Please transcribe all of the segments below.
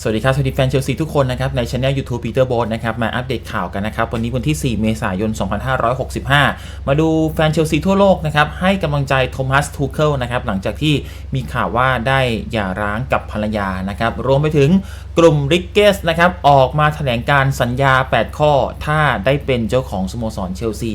สวัสดีครับ สวัสดีแฟนเชลซีทุกคนนะครับ ในช anel YouTube Peter b o นะครับ มาอัปเดตข่าวกันนะครับ วันนี้วันที่ 4 เมษายน 2565 มาดูแฟนเชลซีทั่วโลกนะครับ ให้กำลังใจโทมัสทูเคิลนะครับ หลังจากที่มีข่าวว่าได้หย่าร้างกับภรรยานะครับ รวมไปถึง กลุ่มริกเกสนะครับออกมาแถลงการสัญญา 8 ข้อ ถ้าได้เป็นเจ้าของสโมสรเชลซี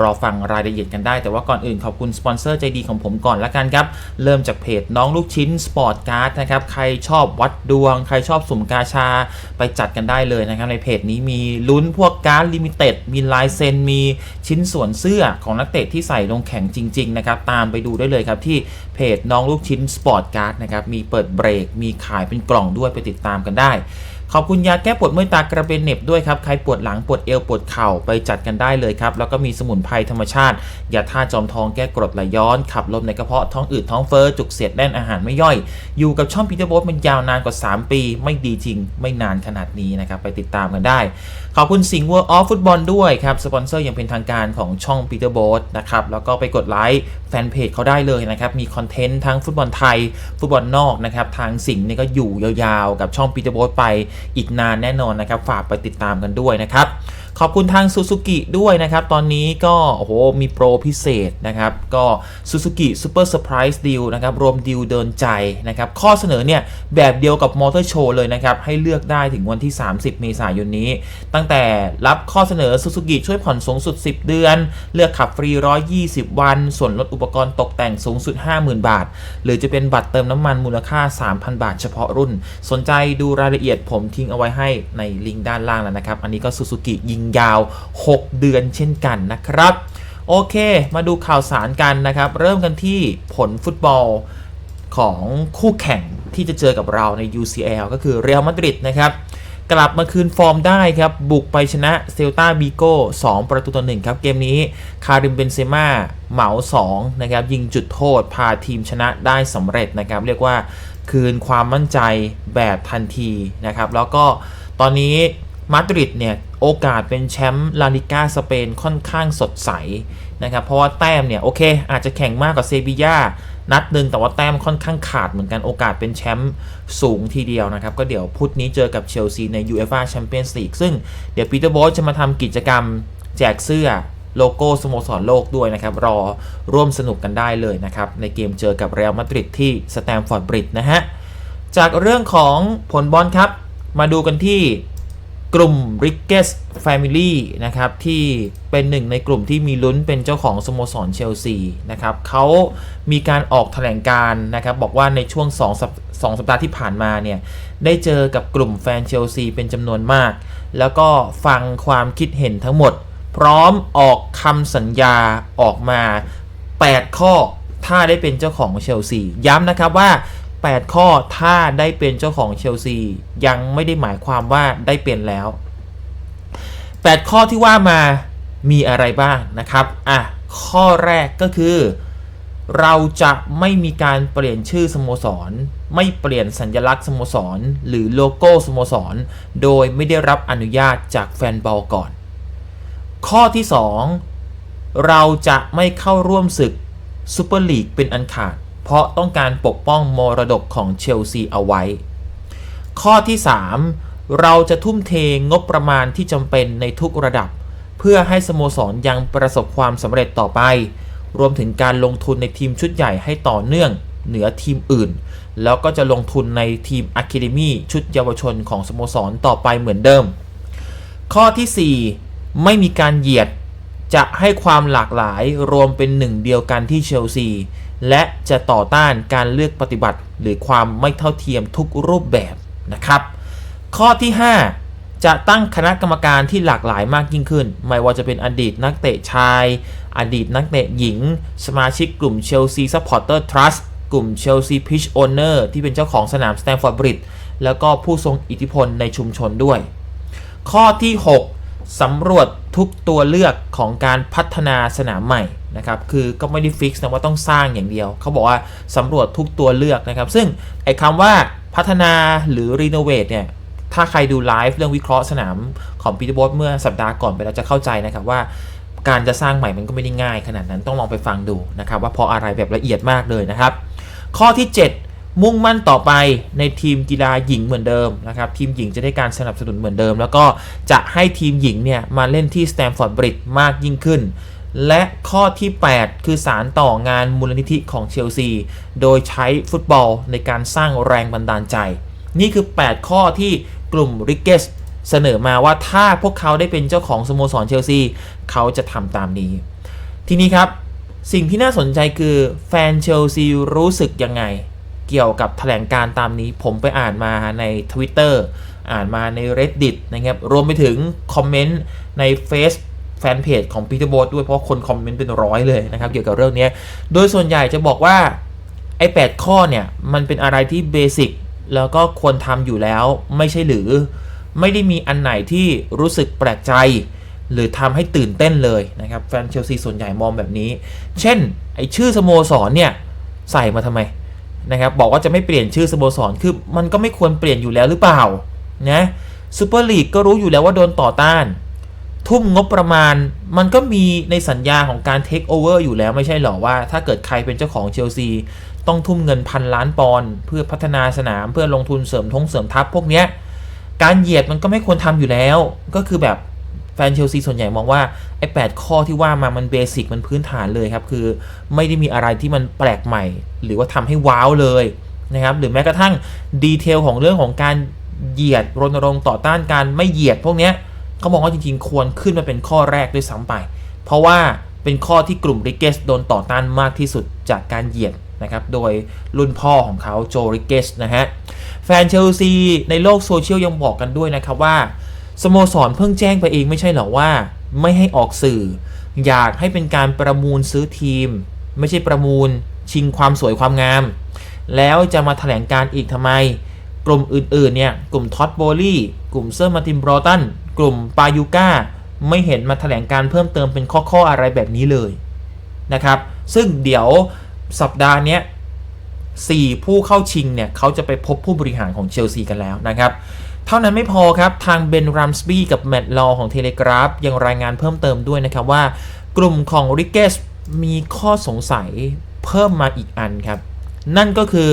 รอฟังรายละเอียดกันได้ แต่ว่าก่อนอื่นขอบคุณสปอนเซอร์ใจดีของผมก่อนละกันครับ เริ่มจากเพจน้องลูกชิ้นสปอร์ตการ์ดนะครับ ใครชอบวัดดวง ใครชอบสุ่มกาชา ไปจัดกันได้เลยนะครับ ในเพจนี้มีลุ้นพวกการ์ดลิมิเต็ดมีลายเซ็นมีชิ้นส่วนเสื้อของนักเตะที่ใส่ลงแข่งจริงๆนะครับตามไปดูได้เลยครับที่เพจน้องลูกชิ้นสปอร์ตการ์ดนะครับมีเปิดเบรกมีขายเป็นกล่องด้วยไปติดตามกันได้ขอบคุณยาแก้ปวดเมื่อยตากระเบนเน็บด้วยครับ ใครปวดหลังปวดเอวปวดเข่าไปจัดกันได้เลยครับ แล้วก็มีสมุนไพรธรรมชาติยาท่าจอมทองแก้กรดไหลย้อน ขับลมในกระเพาะท้องอืดท้องเฟ้อจุกเสียดแน่นอาหารไม่ย่อย อยู่กับช่องพีเตอร์โบสมันยาวนานกว่า 3 ปี ไม่ดีจริง ไม่นานขนาดนี้นะครับไปติดตามกันได้ ขอบคุณสิงห์เวิร์ออฟฟุตบอลด้วยครับ สปอนเซอร์อย่างเป็นทางการของช่องปีเตอร์โบสนะครับ แล้วก็ไปกดไลค์แฟนเพจเขาได้เลยนะครับ มีคอนเทนต์ทั้งฟุตบอลไทย ฟุตบอลนอกนะครับ ทางสิงห์นี่ก็อยู่ยาวๆ กับช่องปีเตอร์โบสไปอีกนานแน่นอนนะครับ ฝากไปติดตามกันด้วยนะครับ ขอบคุณทางซูซูกิด้วยนะครับ ตอนนี้ก็โอ้โหมีโปรพิเศษนะครับ ก็ Suzuki Super Surprise Deal นะครับ รวมดีลเดินใจนะครับ ข้อเสนอเนี่ย แบบเดียวกับมอเตอร์โชว์เลยนะครับ ให้เลือกได้ถึงวันที่ 30 เมษายนนี้ ตั้งแต่รับข้อเสนอ Suzuki ช่วยผ่อนสูงสุด 10 เดือน เลือกขับฟรี 120 วัน ส่วนลดอุปกรณ์ตกแต่งสูงสุด 50,000 บาท หรือจะเป็นบัตรเติมน้ำมันมูลค่า 3,000 บาท เฉพาะรุ่น สนใจดูรายละเอียดผมทิ้งเอาไว้ให้ในลิงก์ด้านล่างแล้วนะครับ อันนี้ก็ Suzuki ยิงยาว 6 เดือนเช่นกันนะครับ โอเค มาดูข่าวสารกันนะครับ เริ่มกันที่ผลฟุตบอลของคู่แข่งที่จะเจอกับเราใน UCL ก็คือเรอัลมาดริดนะครับกลับมาคืนฟอร์มได้ครับ บุกไปชนะเซลตาบีโก้2ประตูต่อ1ครับ เกมนี้คาริมเบนเซม่าเหมา 2 นะครับ ยิงจุดโทษพาทีมชนะได้สำเร็จนะครับ เรียกว่าคืนความมั่นใจแบบทันทีนะครับ แล้วก็ตอนนี้ มาดริดเนี่ยโอกาสเป็นแชมป์ลาลิก้าสเปนค่อนข้างสดใสนะครับเพราะว่าแต้มเนี่ยโอเค อาจจะแข่งมากกว่าเซบีย่านัดหนึ่งแต่ว่าแต้มค่อนข้างขาดเหมือนกันโอกาสเป็นแชมป์สูงทีเดียวนะครับ ก็เดี๋ยวพุธนี้เจอกับเชลซีใน UEFA Champions League ซึ่งเดี๋ยวปีเตอร์โบสจะมาทำกิจกรรมแจกเสื้อโลโก้สโมสรโลกด้วยนะครับ รอร่วมสนุกกันได้เลยนะครับ ในเกมเจอกับเรอัลมาดริดที่สแตมฟอร์ดบริดจ์นะฮะ จากเรื่องของผลบอลครับ มาดูกันที่ กลุ่ม r i c k e s Family นะครับ ที่เป็นหนึ่งในกลุ่มที่มีลุ้นเป็นเจ้าของสโมสรเชลซีนะครับเขามีการออกแถลงการนะครับ บอกว่าในช่วง2สัปสองสัปดาห์ที่ผ่านมาเนี่ย ได้เจอกับกลุ่มแฟนเชลซีเป็นจำนวนมาก แล้วก็ฟังความคิดเห็นทั้งหมด พร้อมออกคำสัญญาออกมา 8 ข้อถ้าได้เป็นเจ้าของเชลซีย้ำนะครับว่า 8 ข้อถ้าได้เป็นเจ้าของเชลซียังไม่ได้หมายความว่าได้เป็นแล้ว 8 ข้อที่ว่ามามีอะไรบ้างนะครับอะข้อแรกก็คือ เราจะไม่มีการเปลี่ยนชื่อสโมสร ไม่เปลี่ยนสัญลักษณ์สโมสร หรือโลโก้สโมสร โดยไม่ได้รับอนุญาตจากแฟนบอลก่อน ข้อที่ 2 เราจะไม่เข้าร่วมศึกซูเปอร์ลีกเป็นอันขาด เพราะต้องการปกป้องมรดกของเชลซีเอาไว้ ข้อที่ 3 เราจะทุ่มเทงบประมาณที่จำเป็นในทุกระดับ เพื่อให้สโมสรยังประสบความสำเร็จต่อไป รวมถึงการลงทุนในทีมชุดใหญ่ให้ต่อเนื่องเหนือทีมอื่น แล้วก็จะลงทุนในทีมอะคาเดมีชุดเยาวชนของสโมสรต่อไปเหมือนเดิม ข้อทีสี่ 4 ไม่มีการเหยียดจะให้ความหลากหลายรวมเป็นหนึ่งเดียวกันที่เชลซี และจะต่อต้านการเลือกปฏิบัติ หรือความไม่เท่าเทียมทุกรูปแบบนะครับ ข้อที่ 5 จะตั้งคณะกรรมการที่หลากหลายมากยิ่งขึ้น ไม่ว่าจะเป็นอดีตนักเตะชาย อดีตนักเตะหญิง สมาชิกกลุ่มเชลซีซัพพอร์เตอร์ทรัสกลุ่มเชลซีพิชโอเนอร์ที่เป็นเจ้าของสนามสแตมฟอร์ดบริดแล้วก็ผู้ทรงอิทธิพลในชุมชนด้วย ข้อที่ 6สำรวจ ทุกตัวเลือกของการพัฒนาสนามใหม่นะครับ คือก็ไม่ได้ฟิกนะว่าต้องสร้างอย่างเดียว เขาบอกว่าสำรวจทุกตัวเลือกนะครับ ซึ่งไอ้คำว่าพัฒนาหรือรีโนเวทเนี่ย ถ้าใครดูไลฟ์เรื่องวิเคราะห์สนามของปีเตอร์บอสเมื่อสัปดาห์ก่อนไปแล้วจะเข้าใจนะครับว่าการจะสร้างใหม่มันก็ไม่ได้ง่ายขนาดนั้นต้องลองไปฟังดูนะครับว่าเพราะอะไรแบบละเอียดมากเลยนะครับ ข้อที่ 7 มุ่งมั่นต่อไปในทีมกีฬาหญิงเหมือนเดิมนะครับทีมหญิงจะได้การสนับสนุนเหมือนเดิม แล้วก็จะให้ทีมหญิงเนี่ยมาเล่นที่สแตมฟอร์ดบริดจ์มากยิ่งขึ้น และข้อที่ 8 คือสารต่องานมูลนิธิของเชลซี โดยใช้ฟุตบอลในการสร้างแรงบันดาลใจ นี่คือ 8 ข้อที่กลุ่มริกเกสเสนอมาว่าถ้าพวกเขาได้เป็นเจ้าของสโมสรเชลซีเขาจะทำตามนี้ ทีนี้ครับสิ่งที่น่าสนใจคือแฟนเชลซีรู้สึกยังไง เกี่ยวกับแถลงการตามนี้ ผมไปอ่านมาใน Twitter อ่านมาใน Reddit นะครับ รวมไปถึงคอมเมนต์ใน Face แฟนเพจของ Peter b o ด้วยเพราะคนคอมเมนต์เป็นร้อยเลยนะครับ เกี่ยวกับเรื่องนี้ โดยส่วนใหญ่จะบอกว่า ไอ้ 8 ข้อเนี่ย มันเป็นอะไรที่เบสิกแล้วก็ควรทำอยู่แล้วไม่ใช่หรือ ไม่ได้มีอันไหนที่รู้สึกแปลกใจ หรือทำให้ตื่นเต้นเลยนะครับ แฟนเชลซีส่วนใหญ่มองแบบนี้ เช่น ไอ้ชื่อสโมสรเนี่ย ใส่มาทำไม นะครับบอกว่าจะไม่เปลี่ยนชื่อสโมสรคือมันก็ไม่ควรเปลี่ยนอยู่แล้วหรือเปล่านะซูเปอร์ลีกก็รู้อยู่แล้วว่าโดนต่อต้าน ทุ่มงบประมาณมันก็มีในสัญญาของการเทคโอเวอร์อยู่แล้วไม่ใช่หรอว่า ถ้าเกิดใครเป็นเจ้าของเชลซีต้องทุ่มเงินพันล้านปอนด์เพื่อพัฒนาสนามเพื่อลงทุนเสริมทงเสริมทัพพวกเนี้ยการเหยียดมันก็ไม่ควรทำอยู่แล้ว ก็คือแบบ แฟนเชลซีส่วนใหญ่มองว่าไอ้แข้อที่ว่ามามันเบสิกมันพื้นฐานเลยครับ คือไม่ได้มีอะไรที่มันแปลกใหม่ หรือว่าทำให้ว้าวเลยนะครับ หรือแม้กระทั่งดีเทลของเรื่องของการเหยียดรณรงค์ต่อต้านการไม่เหยียดพวกเนี้ยเขามองว่าจริงๆ ควรขึ้นมาเป็นข้อแรกด้วยซ้ำไป เพราะว่าเป็นข้อที่กลุ่มริเกสโดนต่อต้านมากที่สุดจากการเหยียดนะครับ โดยรุ่นพ่อของเขาโจริเกสนะฮะ แฟนเชลซีในโลกโซเชียลยังบอกกันด้วยนะครับว่า สโมสรเพิ่งแจ้งไปเองไม่ใช่เหรอว่า ไม่ให้ออกสื่อ อยากให้เป็นการประมูลซื้อทีม ไม่ใช่ประมูล ชิงความสวยความงาม แล้วจะมาแถลงการอีกทำไม กลุ่มอื่นๆเนี่ยกลุ่มท็อตโบลี่กลุ่มเซอร์มาตินบรอตันกลุ่มปายูก้าไม่เห็นมาแถลงการเพิ่มเติมเป็นข้อๆอะไรแบบนี้เลยนะครับ ซึ่งเดี๋ยวสัปดาห์นี้ย4ผู้เข้าชิงเนี่ยเขาจะไปพบผู้บริหารของเชลซีกันแล้วนะครับ เท่านั้นไม่พอครับ ทางเบนรัมสบี้กับแมตต์ลอของเทเลกราฟยังรายงานเพิ่มเติมด้วยนะครับว่ากลุ่มของริกเกสมีข้อสงสัยเพิ่มมาอีกอันครับ นั่นก็คือ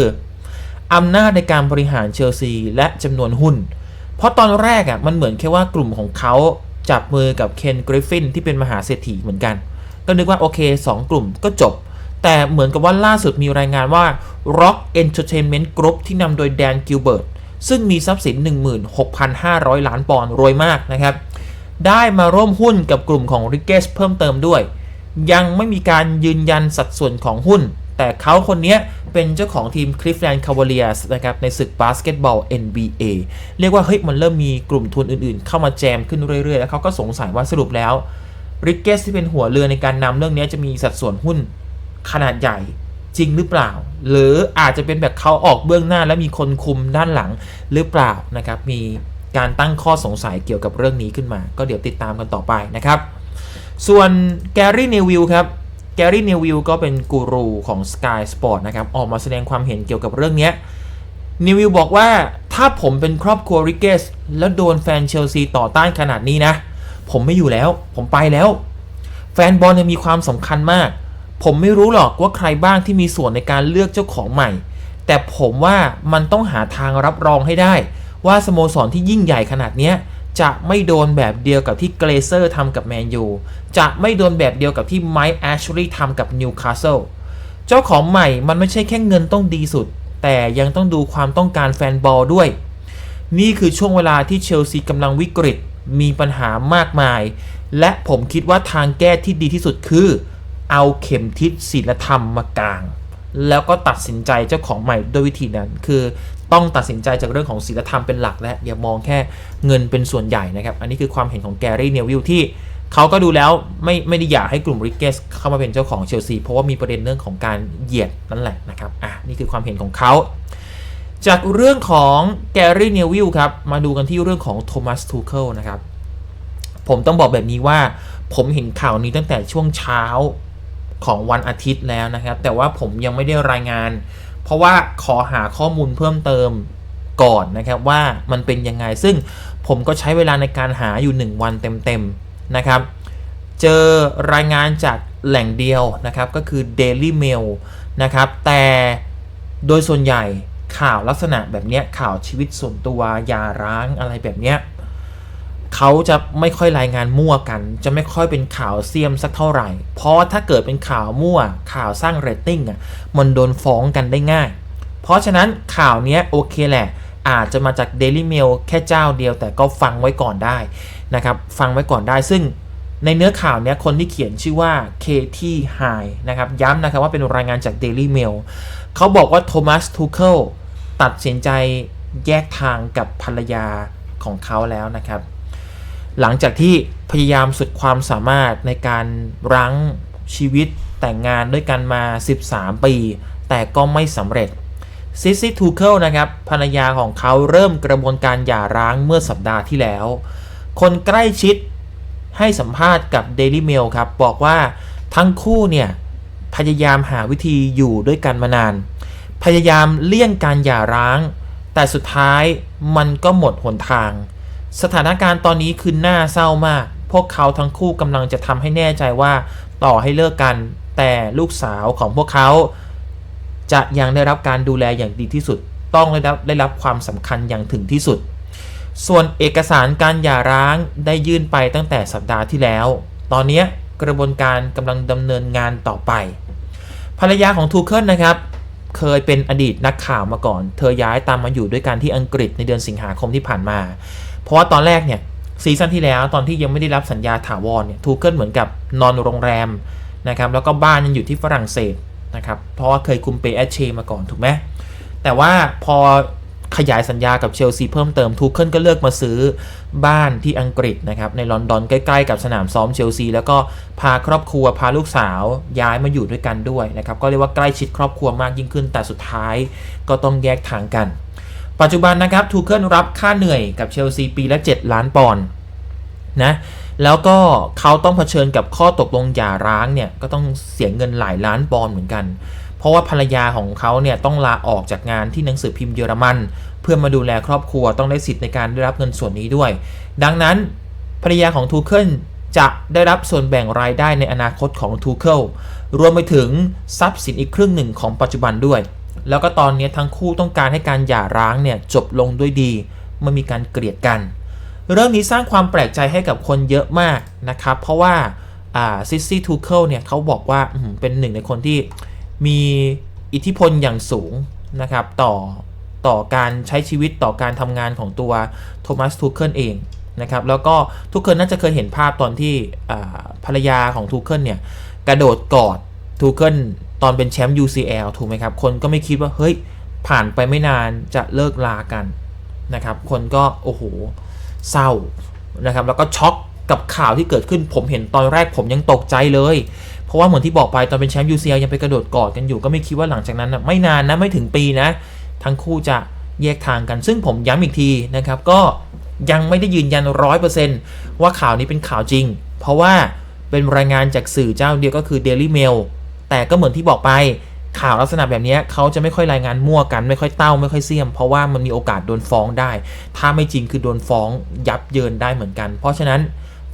อำนาจในการบริหารเชลซีและจำนวนหุ้น เพราะตอนแรกอะมันเหมือนแค่ว่ากลุ่มของเขาจับมือกับเคนกริฟฟินที่เป็นมหาเศรษฐีเหมือนกัน ก็นึกว่าโอเค 2 กลุ่มก็จบ แต่เหมือนกับว่าล่าสุดมีรายงานว่า Rock Entertainment Group ที่นำโดยแดนกิลเบิร์ต ซึ่งมีทรัพย์สิน 16,500 ล้านปอนด์รวยมากนะครับ ได้มาร่วมหุ้นกับกลุ่มของริเกสเพิ่มเติมด้วย ยังไม่มีการยืนยันสัดส่วนของหุ้น แต่เขาคนนี้เป็นเจ้าของทีม Cleveland Cavaliers นะครับในศึกบาสเกตบอล NBA เรียกว่าเฮ้ยมันเริ่มมีกลุ่มทุนอื่นๆ เข้ามาแจมขึ้นเรื่อยๆ แล้วเขาก็สงสัยว่าสรุปแล้วริเกสที่เป็นหัวเรือในการนำเรื่องนี้จะมีสัดส่วนหุ้นขนาดใหญ่ จริงหรือเปล่า หรืออาจจะเป็นแบบเขาออกเบื้องหน้าและมีคนคุมด้านหลังหรือเปล่านะครับ มีการตั้งข้อสงสัยเกี่ยวกับเรื่องนี้ขึ้นมา ก็เดี๋ยวติดตามกันต่อไปนะครับ ส่วนแกรี่เนวิลครับแกรี่เนวิลก็เป็นกูรูของ Sky Sport นะครับ ออกมาแสดงความเห็นเกี่ยวกับเรื่องนี้นิวิลบอกว่าถ้าผมเป็นครอบครัวริกเกสแล้วโดนแฟนเชลซีต่อต้านขนาดนี้นะ ผมไม่อยู่แล้ว ผมไปแล้ว แฟนบอลมีความสำคัญมาก ผมไม่รู้หรอกว่าใครบ้างที่มีส่วนในการเลือกเจ้าของใหม่ แต่ผมว่ามันต้องหาทางรับรองให้ได้ ว่าสโมสรที่ยิ่งใหญ่ขนาดนี้จะไม่โดนแบบเดียวกับที่เกรเซอร์ทำกับแมนยูจะไม่โดนแบบเดียวกับที่ไมค์แอชลีย์ทำกับนิวคาสเซิลเจ้าของใหม่มันไม่ใช่แค่เงินต้องดีสุด แต่ยังต้องดูความต้องการแฟนบอลด้วย นี่คือช่วงเวลาที่เชลซีกำลังวิกฤตมีปัญหามากมาย และผมคิดว่าทางแก้ที่ดีที่สุดคือ เอาเข็มทิศศีลธรรมมากลาง แล้วก็ตัดสินใจเจ้าของใหม่ด้วยวิธีนั้น คือต้องตัดสินใจจากเรื่องของศีลธรรมเป็นหลักและอย่ามองแค่เงินเป็นส่วนใหญ่นะครับ อันนี้คือความเห็นของแกรี่เนวิลที่เขาก็ดูแล้วไม่ไม่ได้อยากให้กลุ่มริกเกสเข้ามาเป็นเจ้าของเชลซีเพราะว่ามีประเด็นเรื่องของการเหยียดนั่นแหละนะครับอะนี่คือความเห็นของเขาจากเรื่องของแกรี่เนวิลครับ มาดูกันที่เรื่องของโทมัสทูเคิลนะครับ ผมต้องบอกแบบนี้ว่า ผมเห็นข่าวนี้ตั้งแต่ช่วงเช้า ของวันอาทิตย์แล้วนะครับ แต่ว่าผมยังไม่ได้รายงาน เพราะว่าขอหาข้อมูลเพิ่มเติมก่อนนะครับว่ามันเป็นยังไง ซึ่งผมก็ใช้เวลาในการหาอยู่ 1 วันเต็มๆนะครับ เจอรายงานจากแหล่งเดียวนะครับก็คือ Daily Mail นะครับ แต่โดยส่วนใหญ่ข่าวลักษณะแบบนี้ข่าวชีวิตส่วนตัว ยาร้างอะไรแบบนี้ เขาจะไม่ค่อยรายงานมั่วกัน จะไม่ค่อยเป็นข่าวเสียมสักเท่าไหร่ เพราะถ้าเกิดเป็นข่าวมั่ว ข่าวสร้างเรตติ้งอะมันโดนฟ้องกันได้ง่าย เพราะฉะนั้นข่าวนี้โอเคแหละ อาจจะมาจาก Daily Mail แค่เจ้าเดียว แต่ก็ฟังไว้ก่อนได้นะครับฟังไว้ก่อนได้ซึ่งในเนื้อข่าวเนี้ยคนที่เขียนชื่อว่า KT High นะครับย้ำนะครับว่าเป็นรายงานจาก Daily Mail เขาบอกว่าโทมัสทูเคิลตัดสินใจแยกทางกับภรรยาของเขาแล้วนะครับ หลังจากที่พยายามสุดความสามารถในการรั้งชีวิตแต่งงานด้วยกันมา 13 ปี แต่ก็ไม่สำเร็จซิซี่ทูเคิลนะครับภรรยาของเขาเริ่มกระบวนการหย่าร้างเมื่อสัปดาห์ที่แล้ว คนใกล้ชิดให้สัมภาษณ์กับ Daily Mail ครับ บอกว่าทั้งคู่เนี่ย พยายามหาวิธีอยู่ด้วยกันมานาน พยายามเลี่ยงการหย่าร้าง แต่สุดท้ายมันก็หมดหนทาง สถานการณ์ตอนนี้คือน่าเศร้ามาก พวกเขาทั้งคู่กำลังจะทำให้แน่ใจว่าต่อให้เลิกกัน แต่ลูกสาวของพวกเขา จะยังได้รับการดูแลอย่างดีที่สุด ต้องได้รับได้รับความสำคัญอย่างถึงที่สุด ส่วนเอกสารการหย่าร้างได้ยื่นไปตั้งแต่สัปดาห์ที่แล้ว ตอนนี้กระบวนการกำลังดำเนินงานต่อไป ภรรยาของทูเคิลนะครับเคยเป็นอดีตนักข่าวมาก่อน เธอย้ายตามมาอยู่ด้วยกันที่อังกฤษในเดือนสิงหาคมที่ผ่านมา เพราะว่าตอนแรกเนี่ยซีซั่นที่แล้วตอนที่ยังไม่ได้รับสัญญาถาวรเนี่ยทูเคิลเหมือนกับนอนโรงแรมนะครับแล้วก็บ้านยังอยู่ที่ฝรั่งเศสนะครับเพราะว่าเคยคุมเปแอชเชมาก่อนถูกไหมแต่ว่าพอขยายสัญญากับเชลซีเพิ่มเติมทูเคิลก็เลือกมาซื้อบ้านที่อังกฤษนะครับในลอนดอนใกล้ๆกับสนามซ้อมเชลซีแล้วก็พาครอบครัวพาลูกสาวย้ายมาอยู่ด้วยกันด้วยนะครับก็เรียกว่าใกล้ชิดครอบครัวมากยิ่งขึ้นแต่สุดท้ายก็ต้องแยกทางกัน ปัจจุบันนะครับทูเคิลรับค่าเหนื่อยกับเชลซีปีละ 7 ล้านปอนด์นะแล้วก็เขาต้องเผชิญกับข้อตกลงหย่าร้างเนี่ยก็ต้องเสียเงินหลายล้านปอนด์เหมือนกัน เพราะว่าภรรยาของเขาเนี่ยต้องลาออกจากงานที่หนังสือพิมพ์เยอรมัน เพื่อมาดูแลครอบครัวต้องได้สิทธิ์ในการได้รับเงินส่วนนี้ด้วย ดังนั้นภรรยาของทูเคิลจะได้รับส่วนแบ่งรายได้ในอนาคตของทูเคิลรวมไปถึงทรัพย์สินอีกครึ่งหนึ่งของปัจจุบันด้วย แล้วก็ตอนนี้ทั้งคู่ต้องการให้การหย่าร้างเนี่ยจบลงด้วยดีไม่มีการเกลียดกัน เรื่องนี้สร้างความแปลกใจให้กับคนเยอะมากนะครับ เพราะว่าซิสซี่ทูเคิลเนี่ยเขาบอกว่าเป็นหนึ่งในคนที่มีอิทธิพลอย่างสูงนะครับต่อต่อการใช้ชีวิตต่อการทำงานของตัวโทมัสทูเคิลเองนะครับแล้วก็ทุกคนน่าจะเคยเห็นภาพตอนที่ภรรยาของทูเคิลเนี่ยกระโดดกอดทูเคิล ตอนเป็นแชมป์ UCL ถูกไหมครับ คนก็ไม่คิดว่าเฮ้ยผ่านไปไม่นานจะเลิกลากันนะครับ คนก็โอ้โหเศร้านะครับ แล้วก็ช็อกกับข่าวที่เกิดขึ้นผมเห็นตอนแรกผมยังตกใจเลย เพราะว่าเหมือนที่บอกไปตอนเป็นแชมป์ UCL ยังไปกระโดดกอดกันอยู่ ก็ไม่คิดว่าหลังจากนั้นนะไม่นานนะไม่ถึงปีนะ ทั้งคู่จะแยกทางกัน ซึ่งผมย้ำอีกทีนะครับ ก็ยังไม่ได้ยืนยันร้อยเปอร์เซนต์ว่าข่าวนี้เป็นข่าวจริง เพราะว่าเป็นรายงานจากสื่อเจ้าเดียวก็คือ Daily Mail แต่ก็เหมือนที่บอกไปข่าวลักษณะแบบนี้เขาจะไม่ค่อยรายงานมั่วกันไม่ค่อยเต้าไม่ค่อยเสี่ยม เพราะว่ามันมีโอกาสโดนฟ้องได้ ถ้าไม่จริงคือโดนฟ้องยับเยินได้เหมือนกัน เพราะฉะนั้น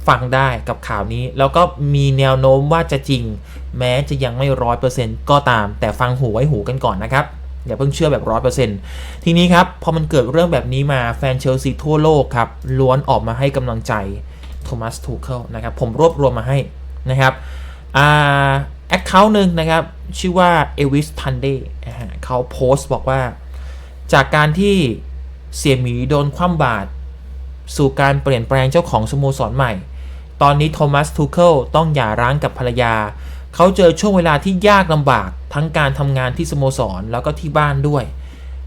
ฟังได้กับข่าวนี้ แล้วก็มีแนวโน้มว่าจะจริง แม้จะยังไม่ร้อยเปอร์เซ็นต์ก็ตาม แต่ฟังหูไว้หูกันก่อนนะครับอย่าเพิ่งเชื่อแบบร้อยเปอร์เซ็นต์ทีนี้ครับ พอมันเกิดเรื่องแบบนี้มาแฟนเชลซีทั่วโลกครับ ล้วนออกมาให้กำลังใจโทมัสทูเคิลนะครับ ผมรวบรวมมาให้นะครับอ่า แอคเคาท์หนึ่งนะครับ ชื่อว่าเอวิสทันเดเขาโพสต์บอกว่า จากการที่เสี่ยหมีโดนคว่ำบาตรสู่การเปลี่ยนแปลงเจ้าของสโมสรใหม่ ตอนนี้โทมัสทูเคิลต้องหย่าร้างกับภรรยา เขาเจอช่วงเวลาที่ยากลำบากทั้งการทำงานที่สโมสรแล้วก็ที่บ้านด้วย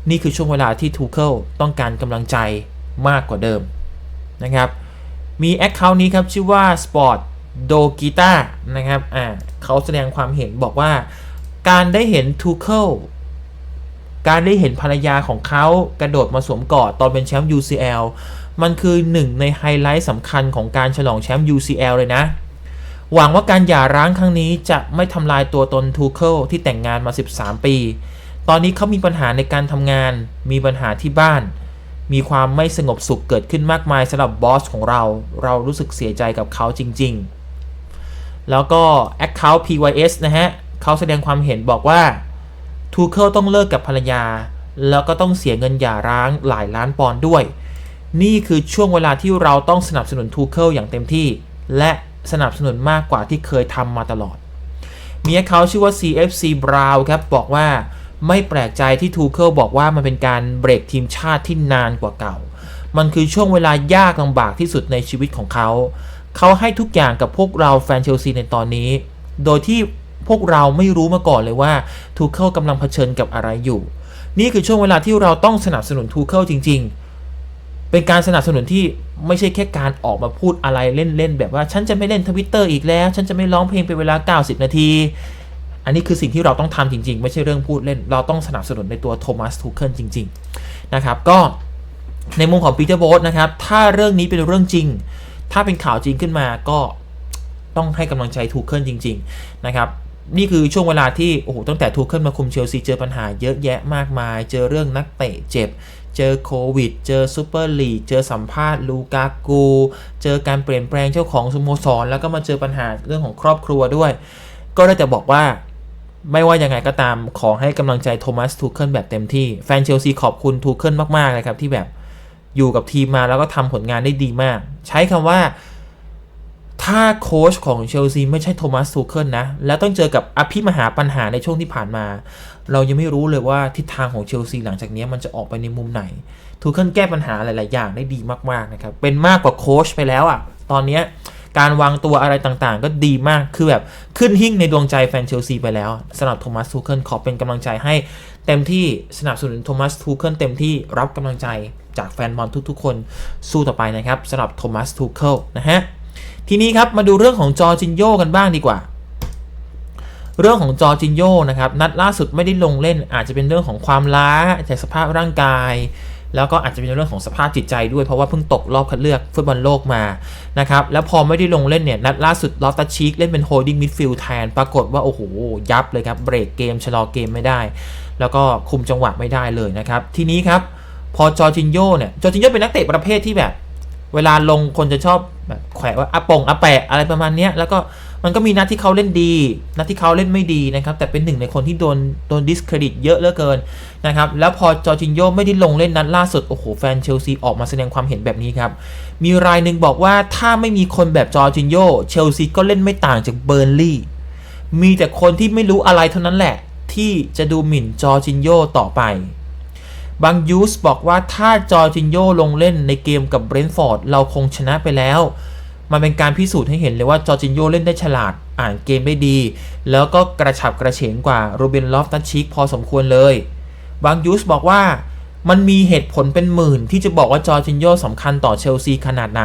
นี่คือช่วงเวลาที่ทูเคิลต้องการกำลังใจมากกว่าเดิมนะครับ มีแอคเคาท์นี้ครับชื่อว่า Sport d o g i t a นะครับอ่าเขาแสดงความเห็นบอกว่า การได้เห็นทูเคิลการได้เห็นภรรยาของเขากระโดดมาสวมกอดตอนเป็นแชมป์ UCL มันคือหนึ่งในไฮไลท์สำคัญของการฉลองแชมป์ UCL เลยนะ หวังว่าการหย่าร้างครั้งนี้จะไม่ทำลายตัวตนทูเคิลที่แต่งงานมา 13 ปี ตอนนี้เขามีปัญหาในการทำงาน มีปัญหาที่บ้าน มีความไม่สงบสุขเกิดขึ้นมากมายสำหรับบอสของเรา เรารู้สึกเสียใจกับเขาจริง ๆ แล้วก็ Account PYS นะฮะเขาแสดงความเห็นบอกว่าทูเคิลต้องเลิกกับภรรยา แล้วก็ต้องเสียเงินหย่าร้างหลายล้านปอนด์ด้วย นี่คือช่วงเวลาที่เราต้องสนับสนุนทูเคิลอย่างเต็มที่ และสนับสนุนมากกว่าที่เคยทำมาตลอด มีเขาชื่อว่า CFC Brown ครับ บอกว่าไม่แปลกใจที่ทูเคิลบอกว่ามันเป็นการเบรกทีมชาติที่นานกว่าเก่า มันคือช่วงเวลายากลำบากที่สุดในชีวิตของเขา เขาให้ทุกอย่างกับพวกเราแฟนเชลซีในตอนนี้ โดยที่พวกเราไม่รู้มาก่อนเลยว่าทูเคิลกำลังเผชิญกับอะไรอยู่ นี่คือช่วงเวลาที่เราต้องสนับสนุนทูเคิลจริง ๆ เป็นการสนับสนุนที่ไม่ใช่แค่การออกมาพูดอะไรเล่นๆแบบว่าฉันจะไม่เล่นทวิตเตอร์อีกแล้ว ฉันจะไม่ร้องเพลงเป็นเวลา 90 นาที อันนี้คือสิ่งที่เราต้องทำจริง ๆ ไม่ใช่เรื่องพูดเล่น เราต้องสนับสนุนในตัวโทมัสทูเคิลจริง ๆ นะครับ ก็ในมุมของปีเตอร์โบสนะครับ ถ้าเรื่องนี้เป็นเรื่องจริง ถ้าเป็นข่าวจริงขึ้นมาก็ต้องให้กำลังใจทูเคิลจริง ๆ นะครับนี่คือช่วงเวลาที่โอ้โหตั้งแต่ทูเคิลมาคุมเชลซีเจอปัญหาเยอะแยะมากมาย เจอเรื่องนักเตะเจ็บ เจอโควิด เจอซูเปอร์ลีกเจอสัมภาษณ์ลูกากู เจอการเปลี่ยนแปลงเจ้าของสโมสร แล้วก็มาเจอปัญหาเรื่องของครอบครัวด้วย ก็ได้แต่บอกว่าไม่ว่ายังไงก็ตามขอให้กำลังใจโทมัสทูเคิลแบบเต็มที่ แฟนเชลซีขอบคุณทูเคิลมากๆเลยครับที่แบบ อยู่กับทีมมาแล้วก็ทำผลงานได้ดีมาก ใช้คำว่าถ้าโค้ชของเชลซีไม่ใช่โทมัสทูเคิลนะ แล้วต้องเจอกับอภิมหาปัญหาในช่วงที่ผ่านมา เรายังไม่รู้เลยว่าทิศทางของเชลซีหลังจากนี้มันจะออกไปในมุมไหนทูเคิลแก้ปัญหาหลาย ๆ อย่างได้ดีมาก ๆ นะครับ เป็นมากกว่าโค้ชไปแล้วอะ่ะ ตอนนี้การวางตัวอะไรต่างๆ ก็ดีมากคือแบบขึ้นหิ่งในดวงใจแฟนเชลซีไปแล้วสำหรับโทมัสทูเคิลขอเป็นกำลังใจให้ เต็มที่สนับสนุนโทมัสทูเคิลเต็มที่รับกำลังใจจากแฟนบอลทุกๆ คนสู้ต่อไปนะครับสำหรับโทมัสทูเคิลนะฮะทีนี้ครับมาดูเรื่องของจอจินโยกันบ้างดีกว่า เรื่องของจอจินโยนะครับนัดล่าสุดไม่ได้ลงเล่นอาจจะเป็นเรื่องของความล้าจากสภาพร่างกาย แล้วก็อาจจะเป็นเรื่องของสภาพจิตใจด้วยเพราะว่าเพิ่งตกรอบคัดเลือกฟุตบอลโลกมานะครับแล้วพอไม่ได้ลงเล่นเนี่ยนัดล่าสุดลอตตาชิกเล่นเป็นโฮลดิ้งมิดฟิลด์แทนปรากฏว่า โอ้โห ยับเลยครับ เบรกเกมชะลอเกมไม่ได้ แล้วก็คุมจังหวะไม่ได้เลยนะครับ ทีนี้ครับพอจอร์จินโยเนี่ยจอร์จินโยเป็นนักเตะประเภทที่แบบ เวลาลงคนจะชอบแบบแขวะว่าอะปงอะแปะอะไรประมาณเนี้ยแล้วก็ มันก็มีนัดที่เขาเล่นดี นัดที่เขาเล่นไม่ดีนะครับ แต่เป็นหนึ่งในคนที่โดนโดนดิสเครดิตเยอะเหลือเกินนะครับ แล้วพอจอร์จินโยไม่ได้ลงเล่นนัดล่าสุด โอ้โห แฟนเชลซีออกมาแสดงความเห็นแบบนี้ครับ มีรายหนึ่งบอกว่าถ้าไม่มีคนแบบจอร์จินโยเชลซีก็เล่นไม่ต่างจากเบอร์นลี่ มีแต่คนที่ไม่รู้อะไรเท่านั้นแหละ ที่จะดูหมิ่นจอร์จินโยต่อไปบางยูสบอกว่าถ้าจอร์จินโยลงเล่นในเกมกับเบรนท์ฟอร์ดเราคงชนะไปแล้ว มันเป็นการพิสูจน์ให้เห็นเลยว่าจอร์จินโยเล่นได้ฉลาดอ่านเกมได้ดี แล้วก็กระฉับกระเฉงกว่าโรเบนลอฟตัชชิกพอสมควรเลยบางยูสบอกว่ามันมีเหตุผลเป็นหมื่น ที่จะบอกว่าจอร์จินโยสำคัญต่อเชลซีขนาดไหน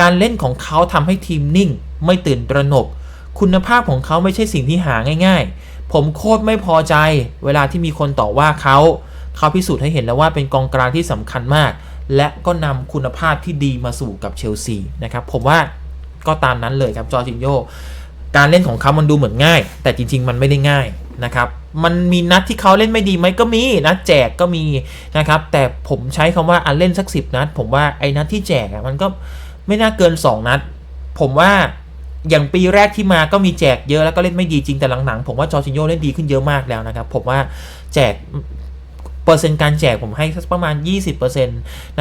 การเล่นของเขาทำให้ทีมนิ่ง ไม่ตื่นตระหนก คุณภาพของเขาไม่ใช่สิ่งที่หาง่าย ๆ ผมโคตรไม่พอใจ เวลาที่มีคนต่อว่าเขา เขาพิสูจน์ให้เห็นแล้วว่าเป็นกองกลางที่สำคัญมาก และก็นำคุณภาพที่ดีมาสู่กับเชลซีนะครับ ผมว่าก็ตามนั้นเลยครับจอร์จินโยการเล่นของเขามันดูเหมือนง่าย แต่จริง ๆ มันไม่ได้ง่ายนะครับ มันมีนัดที่เขาเล่นไม่ดีไหมก็มีนัดแจกก็มีนะครับ แต่ผมใช้คำว่าอันเล่นสักสิบนัด ผมว่าไอ้นัดที่แจกมันก็ไม่น่าเกิน 2 นัด ผมว่าอย่างปีแรกที่มาก็มีแจกเยอะแล้วก็เล่นไม่ดีจริงแต่หลังๆผมว่าจอร์จินโยเล่นดีขึ้นเยอะมากแล้วนะครับ ผมว่าแจก เปอร์เซ็นต์การแจกผมให้สักประมาณ 20%น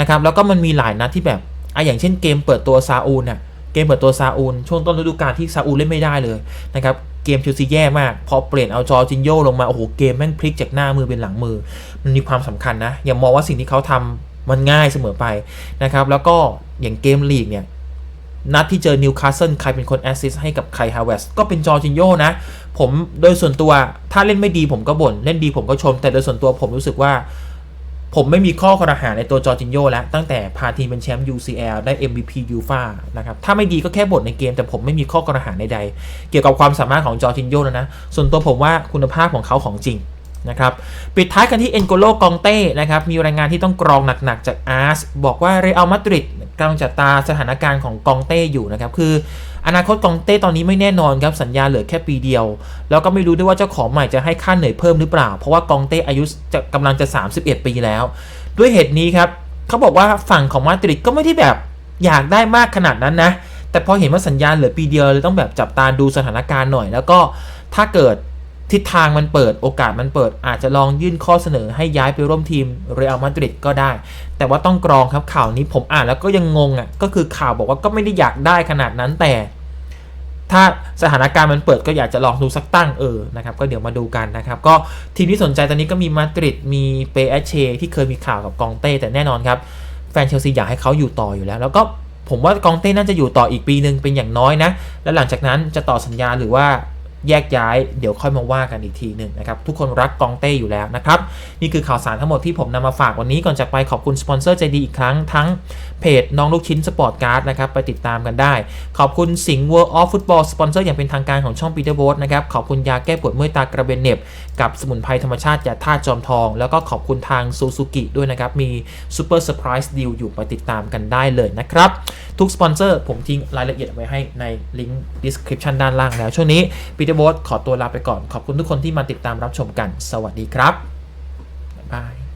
ะครับแล้วก็มันมีหลายนัดที่แบบอะอย่างเช่นเกมเปิดตัวซาอูลน่ะเกมเปิดตัวซาอูลช่วงต้นฤดูกาลที่ซาอูลเล่นไม่ได้เลยนะครับเกมเชลซีแย่มาก พอเปลี่ยนเอาจอจินโยลงมา โอ้โห เกมแม่งพลิกจากหน้ามือเป็นหลังมือ มันมีความสำคัญนะ อย่ามองว่าสิ่งที่เขาทำมันง่ายเสมอไปนะครับแล้วก็อย่างเกมลีกเนี่ย นัดที่เจอนิวคาสเซิลใครเป็นคนแอสซิสต์ให้กับไครฮาวเวสก็เป็นจอร์จินโยนะ ผมโดยส่วนตัวถ้าเล่นไม่ดีผมก็บ่นเล่นดีผมก็ชม แต่โดยส่วนตัวผมรู้สึกว่า ผมไม่มีข้อคอรหาในตัวจอร์จินโยแล้ว ตั้งแต่พาทีมเป็นแชมป์ UCL ได้ MVP ยูฟานะครับถ้าไม่ดีก็แค่บ่นในเกม แต่ผมไม่มีข้อกรหาใดๆเกี่ยวกับความสามารถของจอร์จินโยแล้วนะส่วนตัวผมว่าคุณภาพของเขาของจริง นะครับปิดท้ายกันที่เอ็นโกโลกองเต้นะครับมีรายงานที่ต้องกรองหนักๆจากอาร์สบอกว่าเรอัลมาดริดกำลังจับตาสถานการณ์ของกองเต้อยู่นะครับคืออนาคตกองเต้ตอนนี้ไม่แน่นอนครับสัญญาเหลือแค่ปีเดียว แล้วก็ไม่รู้ด้วยว่าเจ้าของใหม่จะให้ค่าเหนื่อยเพิ่มหรือเปล่า เพราะว่ากองเต้อายุจะกำลังจะ 31 ปีแล้ว ด้วยเหตุนี้ครับเขาบอกว่าฝั่งของมาดริดก็ไม่ได้แบบอยากได้มากขนาดนั้นนะแต่พอเห็นว่าสัญญาเหลือปีเดียวเลยต้องแบบจับตาดูสถานการณ์หน่อย แล้วก็ถ้าเกิด ทิศทางมันเปิดโอกาสมันเปิด อาจจะลองยื่นข้อเสนอให้ย้ายไปร่วมทีมเรอัลมาดริดก็ได้ แต่ว่าต้องกรองครับข่าวนี้ผมอ่านแล้วก็ยังงงอะ่ะก็คือข่าวบอกว่าก็ไม่ได้อยากได้ขนาดนั้นแต่ ถ้าสถานการณ์มันเปิดก็อยากจะลองดูสักตั้งเออนะครับก็เดี๋ยวมาดูกันนะครับก็ทีมที่สนใจตอนนี้ก็มีมาดริดมีเปเอเชที่เคยมีข่าวกับกองเต้แต่แน่นอนครับแฟนเชลซีอยากให้เขาอยู่ต่ออยู่แล้ว แล้วก็ผมว่ากองเต้น่าจะอยู่ต่ออีกปีหนึ่งเป็นอย่างน้อยนะ แล้วหลังจากนั้นจะต่อสัญญาหรือว่า แยกย้ายเดี๋ยวค่อยมาว่ากันอีกทีหนึ่งนะครับ ทุกคนรักกองเต้อยู่แล้วนะครับ นี่คือข่าวสารทั้งหมดที่ผมนำมาฝากวันนี้ก่อนจากไปขอบคุณสปอนเซอร์ใจดีอีกครั้งทั้งเพจน้องลูกชิ้นสปอร์ตการ์ดนะครับไปติดตามกันได้ ขอบคุณสิงห์ World of Football สปอนเซอร์อย่างเป็นทางการของช่องปีเตอร์โบสนะครับขอบคุณยาแก้ปวดเมื่อยตากระเบนเน็บกับสมุนไพรธรรมชาติยาธาตุจอมทอง แล้วก็ขอบคุณทางซูซูกิด้วยนะครับ มีซูเปอร์เซอร์ไพรส์ดีลอยู่ไปติดตามกันได้เลยนะครับ ทุกสปอนเซอร์ผมทิ้งรายละเอียดไว้ให้ในลิงก์ description ด้านล่างแล้ว ช่วงนี้ปีเตอร์โบสขอตัวลาไปก่อน ขอบคุณทุกคนที่มาติดตามรับชมกัน สวัสดีครับบ๊ายบาย